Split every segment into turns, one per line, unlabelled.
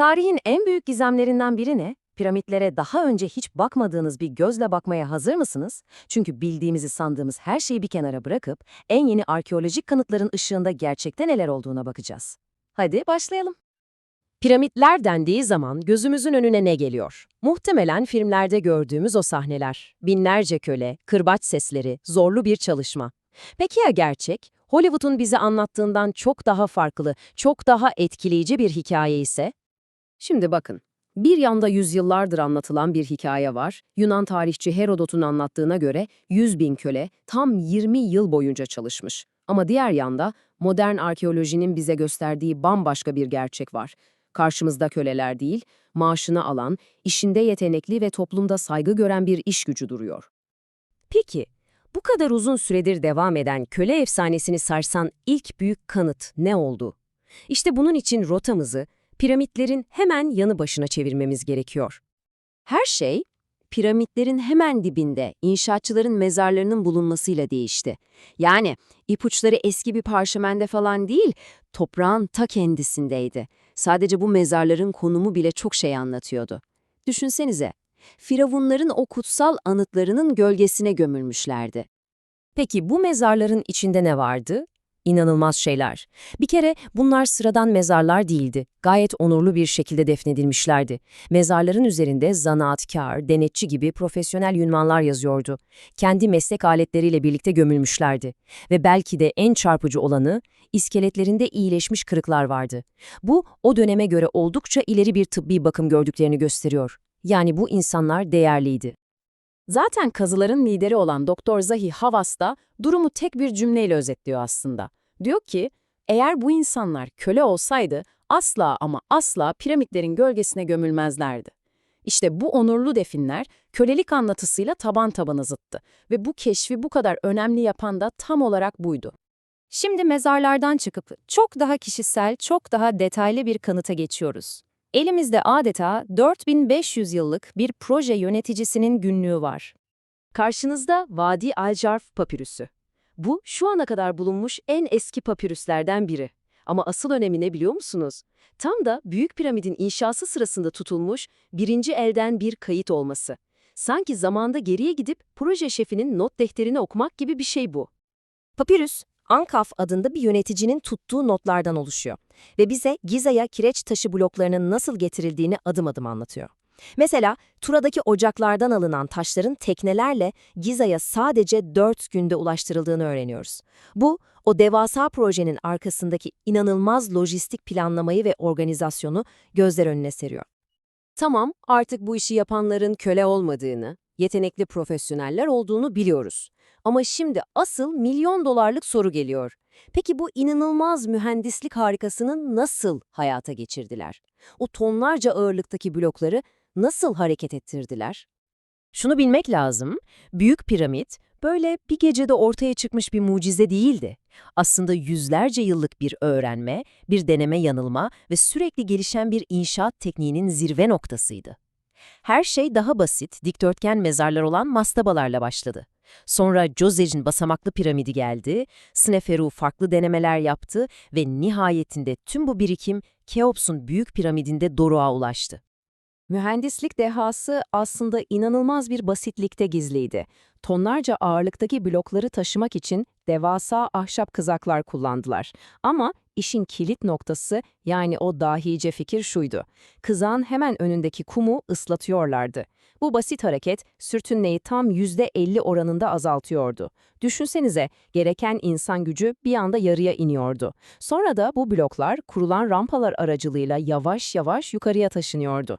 Tarihin en büyük gizemlerinden biri ne? Piramitlere daha önce hiç bakmadığınız bir gözle bakmaya hazır mısınız? Çünkü bildiğimizi sandığımız her şeyi bir kenara bırakıp en yeni arkeolojik kanıtların ışığında gerçekte neler olduğuna bakacağız. Hadi başlayalım. Piramitler dendiği zaman gözümüzün önüne ne geliyor? Muhtemelen filmlerde gördüğümüz o sahneler. Binlerce köle, kırbaç sesleri, zorlu bir çalışma. Peki ya gerçek? Hollywood'un bize anlattığından çok daha farklı, çok daha etkileyici bir hikaye ise? Şimdi bakın. Bir yanda yüzyıllardır anlatılan bir hikaye var. Yunan tarihçi Herodot'un anlattığına göre 100 bin köle tam 20 yıl boyunca çalışmış. Ama diğer yanda modern arkeolojinin bize gösterdiği bambaşka bir gerçek var. Karşımızda köleler değil, maaşını alan, işinde yetenekli ve toplumda saygı gören bir iş gücü duruyor. Peki, bu kadar uzun süredir devam eden köle efsanesini sarsan ilk büyük kanıt ne oldu? İşte bunun için rotamızı piramitlerin hemen yanı başına çevirmemiz gerekiyor. Her şey piramitlerin hemen dibinde inşaatçıların mezarlarının bulunmasıyla değişti. Yani ipuçları eski bir parşömende falan değil, toprağın ta kendisindeydi. Sadece bu mezarların konumu bile çok şey anlatıyordu. Düşünsenize, firavunların o kutsal anıtlarının gölgesine gömülmüşlerdi. Peki bu mezarların içinde ne vardı? İnanılmaz şeyler. Bir kere bunlar sıradan mezarlar değildi. Gayet onurlu bir şekilde defnedilmişlerdi. Mezarların üzerinde zanaatkar, denetçi gibi profesyonel ünvanlar yazıyordu. Kendi meslek aletleriyle birlikte gömülmüşlerdi. Ve belki de en çarpıcı olanı, iskeletlerinde iyileşmiş kırıklar vardı. Bu, o döneme göre oldukça ileri bir tıbbi bakım gördüklerini gösteriyor. Yani bu insanlar değerliydi. Zaten kazıların lideri olan Doktor Zahi Havas da durumu tek bir cümleyle özetliyor aslında. Diyor ki, eğer bu insanlar köle olsaydı asla ama asla piramitlerin gölgesine gömülmezlerdi. İşte bu onurlu definler kölelik anlatısıyla taban tabana zıttı ve bu keşfi bu kadar önemli yapan da tam olarak buydu. Şimdi mezarlardan çıkıp çok daha kişisel, çok daha detaylı bir kanıta geçiyoruz. Elimizde adeta 4500 yıllık bir proje yöneticisinin günlüğü var. Karşınızda Vadi Aljarf papirüsü. Bu, şu ana kadar bulunmuş en eski papirüslerden biri. Ama asıl önemi ne biliyor musunuz? Tam da Büyük Piramidin inşası sırasında tutulmuş birinci elden bir kayıt olması. Sanki zamanda geriye gidip proje şefinin not defterini okumak gibi bir şey bu. Papirüs, Ankaf adında bir yöneticinin tuttuğu notlardan oluşuyor ve bize Giza'ya kireç taşı bloklarının nasıl getirildiğini adım adım anlatıyor. Mesela Tura'daki ocaklardan alınan taşların teknelerle Giza'ya sadece 4 günde ulaştırıldığını öğreniyoruz. Bu, o devasa projenin arkasındaki inanılmaz lojistik planlamayı ve organizasyonu gözler önüne seriyor. Tamam, artık bu işi yapanların köle olmadığını, yetenekli profesyoneller olduğunu biliyoruz. Ama şimdi asıl milyon dolarlık soru geliyor. Peki bu inanılmaz mühendislik harikasını nasıl hayata geçirdiler? O tonlarca ağırlıktaki blokları nasıl hareket ettirdiler? Şunu bilmek lazım, Büyük Piramit böyle bir gecede ortaya çıkmış bir mucize değildi. Aslında yüzlerce yıllık bir öğrenme, bir deneme yanılma ve sürekli gelişen bir inşaat tekniğinin zirve noktasıydı. Her şey daha basit, dikdörtgen mezarlar olan mastabalarla başladı. Sonra Josej'in basamaklı piramidi geldi, Sneferu farklı denemeler yaptı ve nihayetinde tüm bu birikim Keops'un büyük piramidinde doruğa ulaştı. Mühendislik dehası aslında inanılmaz bir basitlikte gizliydi. Tonlarca ağırlıktaki blokları taşımak için devasa ahşap kızaklar kullandılar. Ama işin kilit noktası yani o dahice fikir şuydu. Kızağın hemen önündeki kumu ıslatıyorlardı. Bu basit hareket sürtünmeyi tam %50 oranında azaltıyordu. Düşünsenize gereken insan gücü bir anda yarıya iniyordu. Sonra da bu bloklar kurulan rampalar aracılığıyla yavaş yavaş yukarıya taşınıyordu.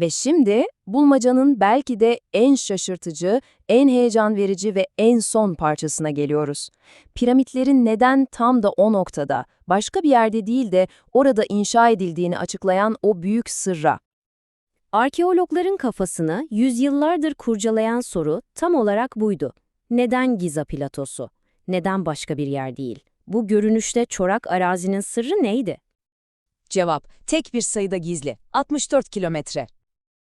Ve şimdi bulmacanın belki de en şaşırtıcı, en heyecan verici ve en son parçasına geliyoruz. Piramitlerin neden tam da o noktada, başka bir yerde değil de orada inşa edildiğini açıklayan o büyük sırra. Arkeologların kafasını yüzyıllardır kurcalayan soru tam olarak buydu. Neden Giza platosu? Neden başka bir yer değil? Bu görünüşte çorak arazinin sırrı neydi?
Cevap, tek bir sayıda gizli. 64 kilometre.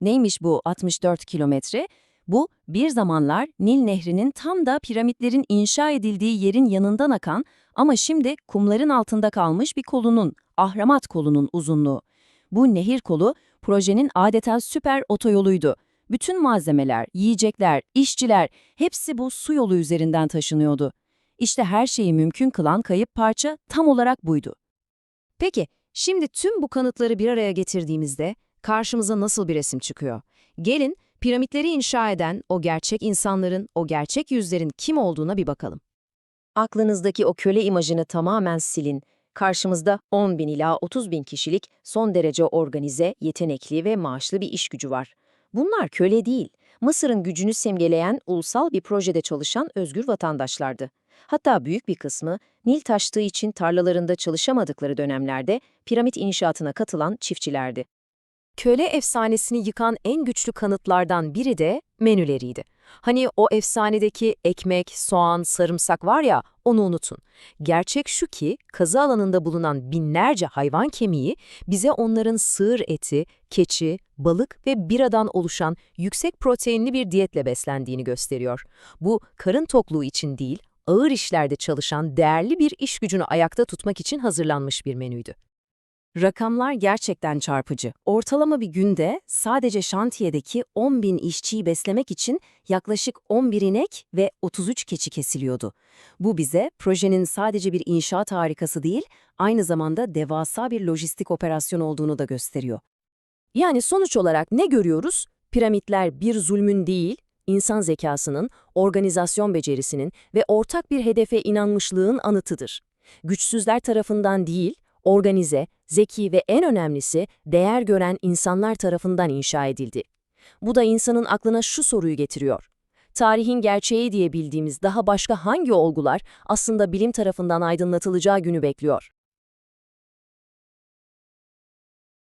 Neymiş bu 64 kilometre? Bu, bir zamanlar Nil Nehri'nin tam da piramitlerin inşa edildiği yerin yanından akan ama şimdi kumların altında kalmış bir kolunun, Ahramat kolunun uzunluğu.
Bu nehir kolu projenin adeta süper otoyoluydu. Bütün malzemeler, yiyecekler, işçiler hepsi bu su yolu üzerinden taşınıyordu. İşte her şeyi mümkün kılan kayıp parça tam olarak buydu.
Peki, şimdi tüm bu kanıtları bir araya getirdiğimizde karşımıza nasıl bir resim çıkıyor? Gelin, piramitleri inşa eden o gerçek insanların, o gerçek yüzlerin kim olduğuna bir bakalım.
Aklınızdaki o köle imajını tamamen silin. Karşımızda 10 bin ila 30 bin kişilik son derece organize, yetenekli ve maaşlı bir iş gücü var. Bunlar köle değil, Mısır'ın gücünü simgeleyen ulusal bir projede çalışan özgür vatandaşlardı. Hatta büyük bir kısmı Nil taştığı için tarlalarında çalışamadıkları dönemlerde piramit inşaatına katılan çiftçilerdi.
Köle efsanesini yıkan en güçlü kanıtlardan biri de menüleriydi. Hani o efsanedeki ekmek, soğan, sarımsak var ya, onu unutun. Gerçek şu ki, kazı alanında bulunan binlerce hayvan kemiği bize onların sığır eti, keçi, balık ve biradan oluşan yüksek proteinli bir diyetle beslendiğini gösteriyor. Bu, karın tokluğu için değil, ağır işlerde çalışan değerli bir iş gücünü ayakta tutmak için hazırlanmış bir menüydü.
Rakamlar gerçekten çarpıcı. Ortalama bir günde sadece şantiyedeki 10 bin işçiyi beslemek için yaklaşık 11 inek ve 33 keçi kesiliyordu. Bu bize projenin sadece bir inşaat harikası değil, aynı zamanda devasa bir lojistik operasyon olduğunu da gösteriyor.
Yani sonuç olarak ne görüyoruz? Piramitler bir zulmün değil, insan zekasının, organizasyon becerisinin ve ortak bir hedefe inanmışlığın anıtıdır. Güçsüzler tarafından değil, organize, zeki ve en önemlisi değer gören insanlar tarafından inşa edildi. Bu da insanın aklına şu soruyu getiriyor. Tarihin gerçeği diye bildiğimiz daha başka hangi olgular aslında bilim tarafından aydınlatılacağı günü bekliyor?